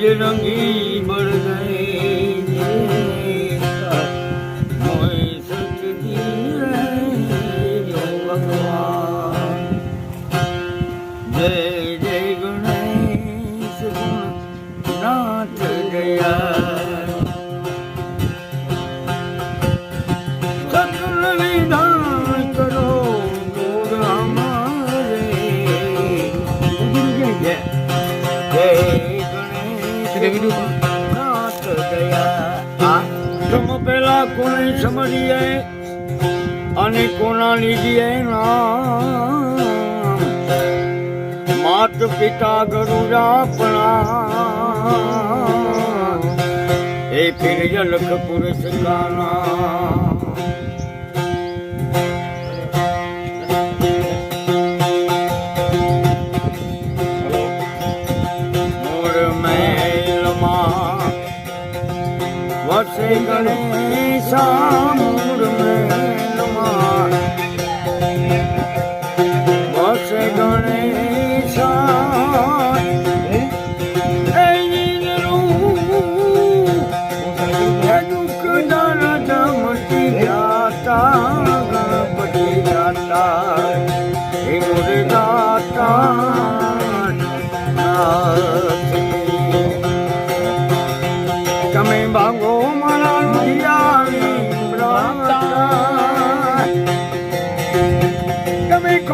예명이 તમે પેલા કોને સમજીએ અને કોના લીધીએ માત પિતા ગરુડા પણા એ ફિર લખ પુરુષ કાના વસે ગણેશા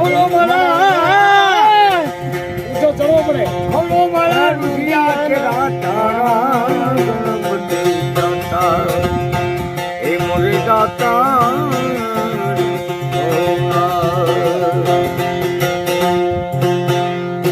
હવલો મારા. તો મારા. રૂપિયા કે રાતા